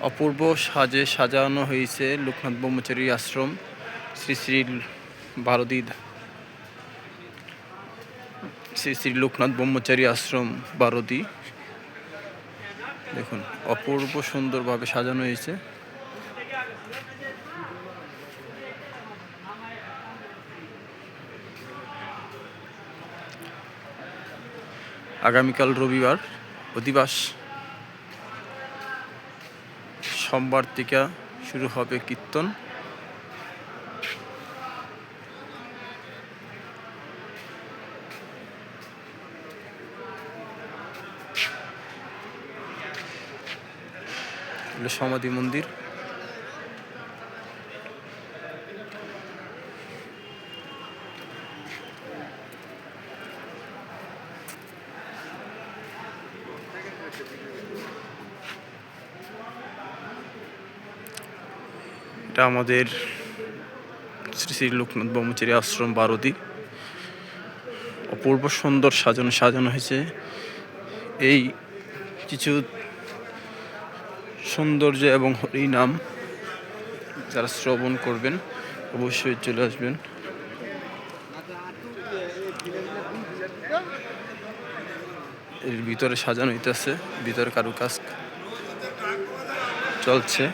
অপূর্ব সাজে সাজানো হয়েছে লোকনাথ ব্রহ্মচারী আশ্রম, শ্রী শ্রী ভারতী শ্রী শ্রী লোকনাথ ব্রহ্মচারী আশ্রম ভারতী দেখুন, অপূর্ব সুন্দরভাবে সাজানো হয়েছে। আগামীকাল রবিবার অধিবাস। সোমবার থেকে শুরু হবে কীর্তন। সমাধি মন্দির। এটা আমাদের শ্রী শ্রী লোকনাথ ব্রহ্মচারী আশ্রম বারদী। অপূর্ব সুন্দর সাজানো সাজানো হয়েছে। এই কিছু সৌন্দর্য এবং হরিনাম যারা শ্রবণ করবেন, অবশ্যই চলে আসবেন। এর ভিতরে সাজানো হইতেছে, ভিতরে কারু কাজ চলছে।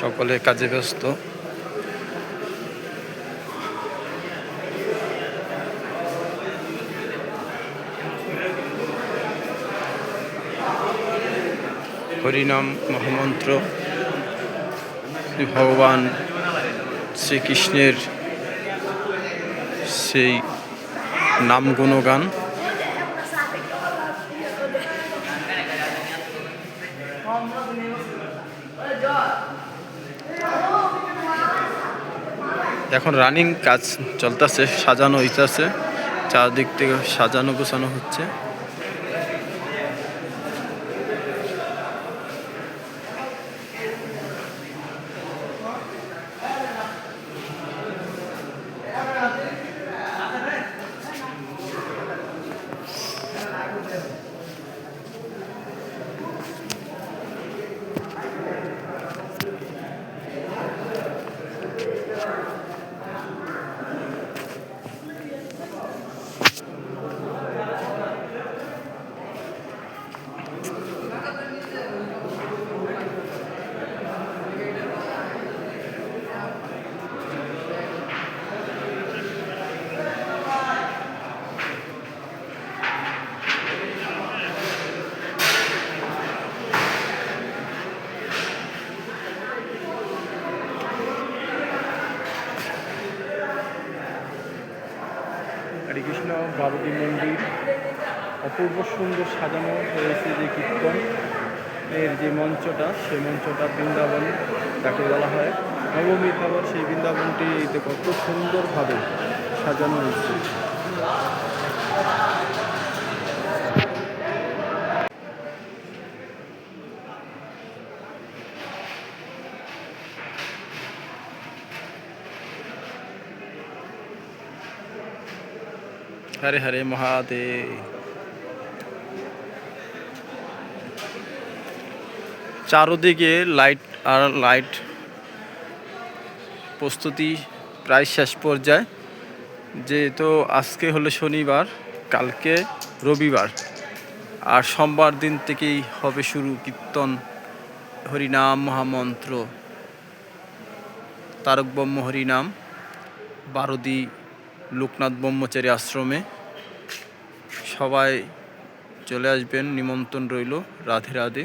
সকলে কাজে ব্যস্ত। হরিনাম মহামন্ত্র। ভগবান শ্রীকৃষ্ণের সেই নাম গুণগান। এখন রানিং কাজ চলতেছে সাজানো হইতেছে চারদিক থেকে সাজানো গোছানো হচ্ছে। হরে কৃষ্ণ ভারতী মন্দির, অপূর্ব সুন্দর সাজানো হয়েছে যে কীর্তন। এর যে মঞ্চটা, সেই মঞ্চটা বৃন্দাবন, তাকে বলা হয়। নবমী খাবার সেই বৃন্দাবনটিতে কত সুন্দরভাবে সাজানো হয়েছে। হরে হরে মহাদেব চারোদিকে লাইট আর লাইট প্রস্তুতি প্রায় শেষ পর্যায়ে যেহেতু আজকে হলো শনিবার কালকে রবিবার আর সোমবার দিন থেকেই হবে শুরু কীর্তন হরিনাম মহামন্ত্র তারক ব্রহ্ম হরিনাম বারদি লোকনাথ ব্রহ্মচারী আশ্রমে। সবাই চলে আসবেন নিমন্ত্রণ রইল রাধে রাধে।